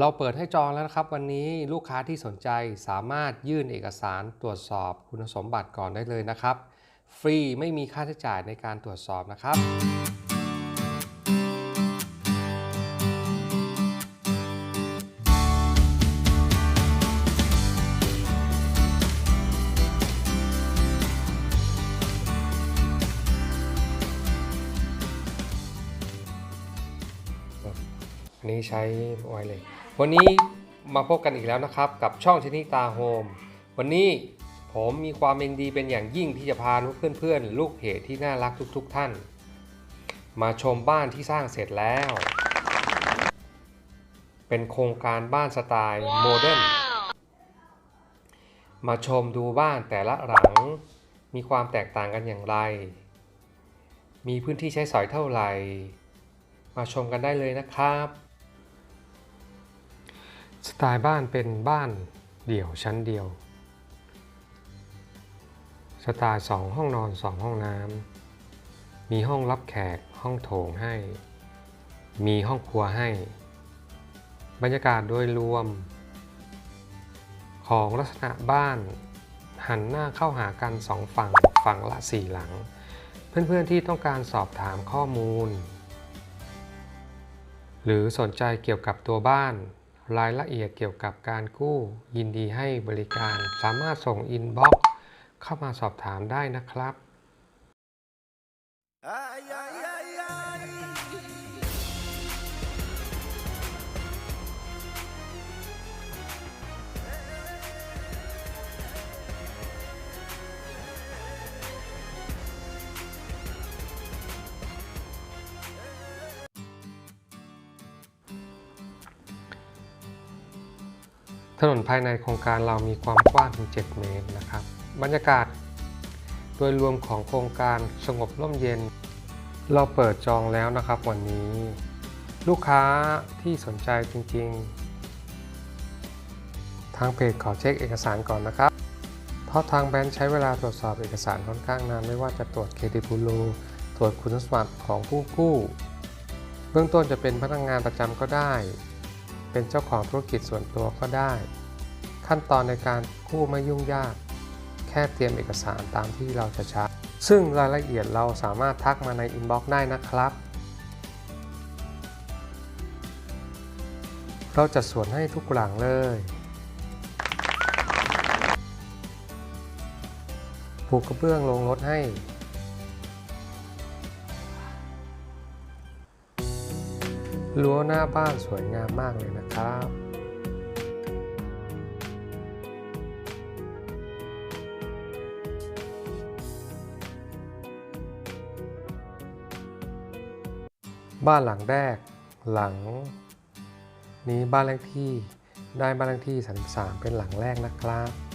เราเปิดให้จองแล้วนะครับ วันนี้ลูกค้าที่สนใจสามารถยื่นเอกสารตรวจสอบคุณสมบัติก่อนได้เลยนะครับ ฟรีไม่มีค่าใช้จ่ายในการตรวจสอบนะครับนี้ใช้ไวเลย วันนี้มาพบกันอีกแล้วนะครับ กับช่องชนิตาโฮม วันนี้ผมมีความเองดีเป็นอย่างยิ่งที่จะพาเพื่อนๆ ลูกเพจที่น่ารักทุก ๆ ท่าน มาชมบ้านที่สร้างเสร็จแล้ว เป็นโครงการบ้านสไตล์โมเดิร์นมาชมดูบ้านแต่ละหลังมีความแตกต่างกันอย่างไร มีพื้นที่ใช้สอยเท่าไหร่ มาชมกันได้เลยนะครับ สไตล์บ้านเป็นบ้านเดี่ยวชั้นเดียว สไตล์2ห้องนอน2ห้องน้ำ มีห้องรับแขกห้องโถงให้ มีห้องครัวให้ บรรยากาศโดยรวม ของลักษณะบ้าน หันหน้าเข้าหากันสองฝั่งฝั่งละสี่หลัง เพื่อนๆที่ต้องการสอบถามข้อมูล หรือสนใจเกี่ยวกับตัวบ้าน รายละเอียดเกี่ยวกับการกู้ ยินดีให้บริการ สามารถส่งอินบ็อกซ์เข้ามาสอบถามได้นะครับ ถนนภายในโครงการเรามีความกว้างถึง 7 เมตรนะครับ บรรยากาศ โดยรวมของโครงการสงบร่มเย็น เราเปิดจองแล้วนะครับวันนี้ ลูกค้าที่สนใจจริง ๆ ทางเพจขอเช็คเอกสารก่อนนะครับ เพราะทางแบรนด์ใช้เวลาตรวจสอบเอกสารค่อนข้างนานไม่ว่าจะตรวจเครดิตบูโรตรวจคุณสมบัติของผู้กู้ เบื้องต้นจะเป็นพนักงานประจำก็ได้ เป็นเจ้าของธุรกิจส่วนตัวก็ได้ ขั้นตอนในการกู้ไม่ยุ่งยาก แค่เตรียมเอกสารตามที่เราจะใช้ซึ่งรายละเอียดเราสามารถทักมาในอินบ็อกซ์ได้นะครับ เราจะสวนให้ทุกหลังเลยปูกระเบื้องลงรถให้ รั้วหน้าบ้านสวยงามมากเลยนะครับบ้านหลังแรกหลัง นี้บ้านเลขที่ได้บ้านเลขที่ 33 เป็นหลังแรกนะครับ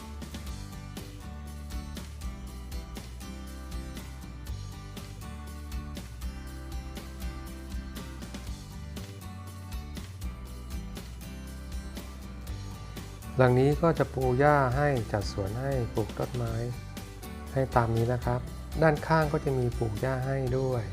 หลังนี้ก็จะปูหญ้าให้จัดสวนให้ปลูกต้นไม้ ให้ตามนี้นะครับ ด้านข้างก็จะมีปลูกหญ้าให้ด้วย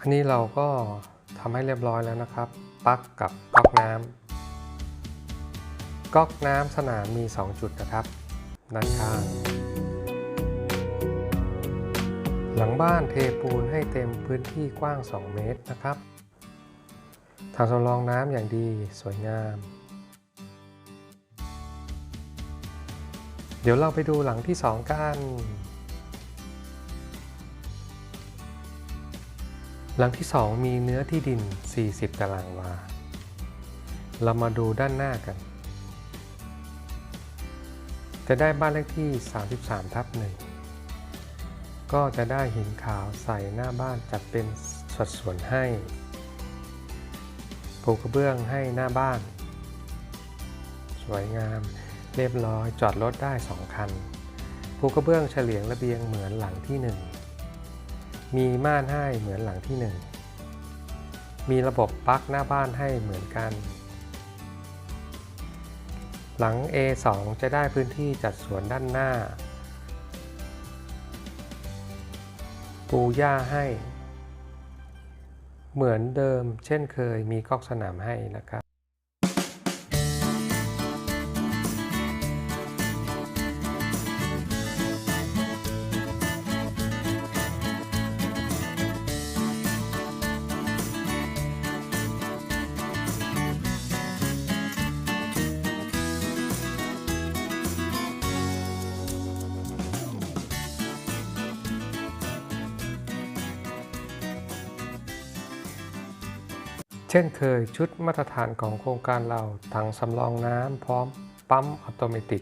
อันนี้เราก็ทำให้เรียบร้อยแล้วนะครับปลักกับก๊อกน้ำ ก๊อกน้ำสนามมี 2 จุดนะครับ ด้านข้าง หลังบ้านเทปูนให้เต็มพื้นที่กว้าง 2 เมตรนะครับทำสำรองน้ำอย่างดีสวยงาม เดี๋ยวเราไปดูหลังที่ 2 กันหลังที่ 2 มีเนื้อที่ดิน 40 ตารางวา เรามาดูด้านหน้ากัน จะได้บ้านเลขที่ 33 ทับหนึ่งก็จะได้หินขาวใส่หน้าบ้านจัดเป็นสัดส่วนให้ปูกระเบื้องให้หน้าบ้าน สวยงาม เรียบร้อยจอดรถได้ 2 คันปูกระเบื้องเฉลียงระเบียงเหมือนหลังที่ 1 มีม่านให้เหมือนหลังที่ 1 มีระบบปลั๊กหน้าบ้านให้เหมือนกัน หลัง A2 จะได้พื้นที่จัดสวนด้านหน้า ปูหญ้าให้ เหมือนเดิมเช่นเคยมีกอกสนามให้นะครับ เช่นเคยชุดมาตรฐานของโครงการเราถังสำรองน้ำพร้อมปั๊มอัตโนมัติ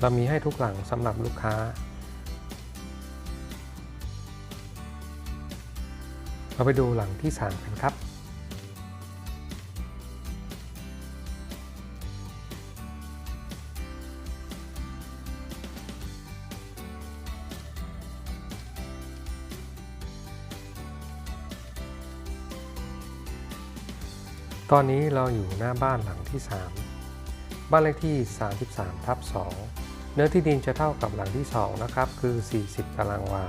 เรามีให้ทุกหลังสำหรับลูกค้า เราไปดูหลังที่ 3 กันครับ ตอนนี้เราอยู่หน้าบ้านหลังที่ 3 บ้านเลขที่ 33 ทับ 2 เนื้อที่ดินจะเท่ากับหลังที่ 2 นะครับ คือ 40 ตารางวา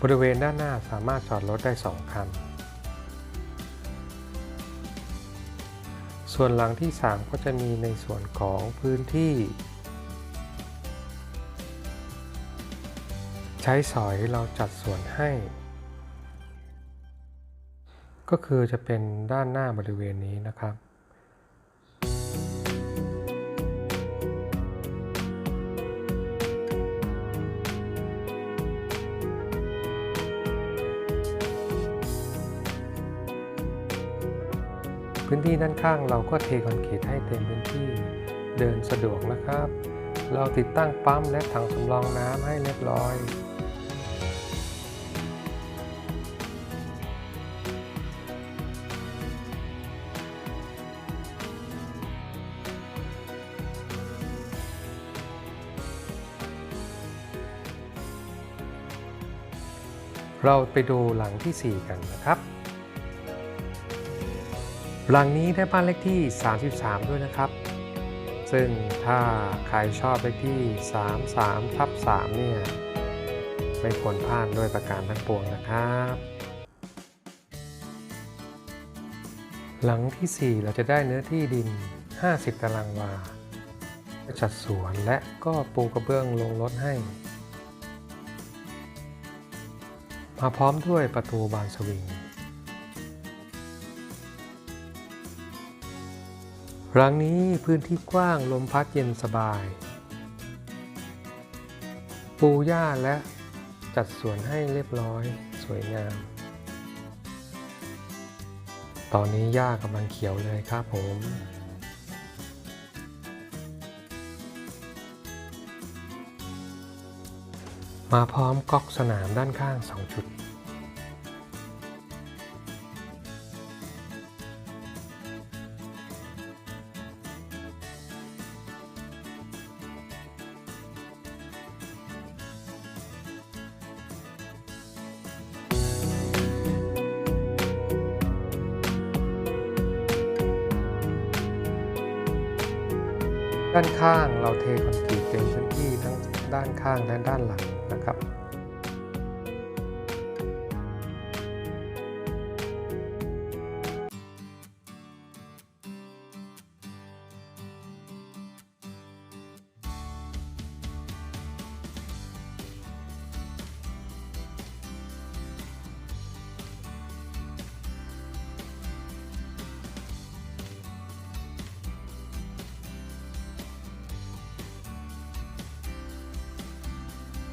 บริเวณด้านหน้าสามารถจอดรถได้ 2 คัน ส่วนหลังที่ 3 ก็จะมีในส่วนของพื้นที่ ใช้สอยเราจัดส่วนให้ ก็คือจะเป็นด้านหน้าบริเวณนี้นะครับ พื้นที่ด้านข้างเราก็เทคอนกรีตให้เต็มพื้นที่เดินสะดวกนะครับ เราติดตั้งปั๊มและถังสำรองน้ำให้เรียบร้อย เราไปดูหลังที่ 4 กันนะครับ หลังนี้ได้บ้านเลขที่ 33 ด้วยนะครับ ซึ่งถ้าใครชอบเลขที่ 33ทับ3เนี่ยไม่ควรพลาดด้วยประการทั้งปวงนะครับ หลังที่ 4 เราจะได้เนื้อที่ดิน 50 ตารางวาจัดสวนและก็ปูกระเบื้องลงรถให้ มาพร้อมด้วยประตูบานสวิงหลังนี้พื้นที่กว้างลมพัดเย็นสบาย ปูหญ้าและจัดสวนให้เรียบร้อยสวยงาม ตอนนี้หญ้ากำลังเขียวเลยครับผม มาพร้อมก๊อกสนามด้านข้าง2จุด ด้านข้างเราเทคอนกรีตเต็มพื้นที่ทั้งด้านข้างและด้านหลัง นะ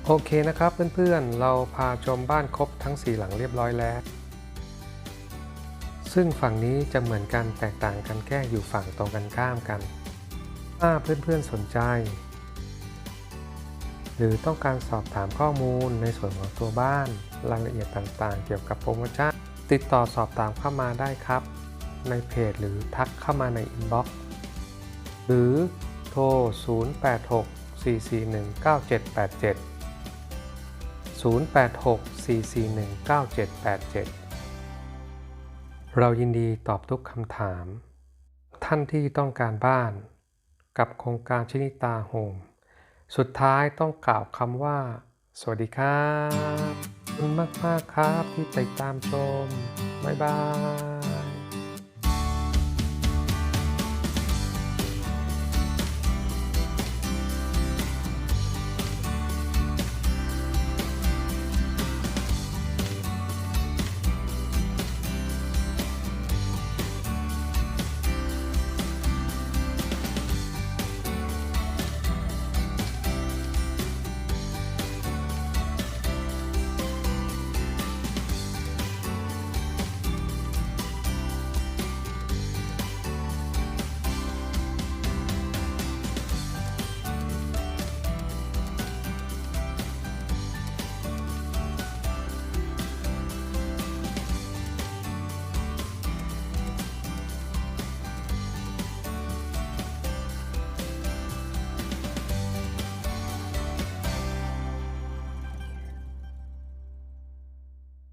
โอเคนะครับเพื่อนๆ เราพาชมบ้านครบทั้ง 4 หลังเรียบร้อยแล้ว ซึ่งฝั่งนี้จะเหมือนกันแตกต่างกันแค่อยู่ฝั่งตรงกันข้ามกัน ถ้าเพื่อนๆสนใจ หรือต้องการสอบถามข้อมูลในส่วนของตัวบ้าน รายละเอียดต่างๆ เกี่ยวกับโปรโมชั่น ติดต่อสอบถามเข้ามาได้ครับ ในเพจหรือทักเข้ามาในอินบ็อกซ์หรือโทร 086 441 9787 0864419787 เรายินดีตอบทุกคำถาม ท่านที่ต้องการบ้าน กับโครงการชินิตาโฮม สุดท้ายต้องกล่าวคำว่า สวัสดีครับขอบคุณมากๆครับที่ติดตามชม บ๊ายบาย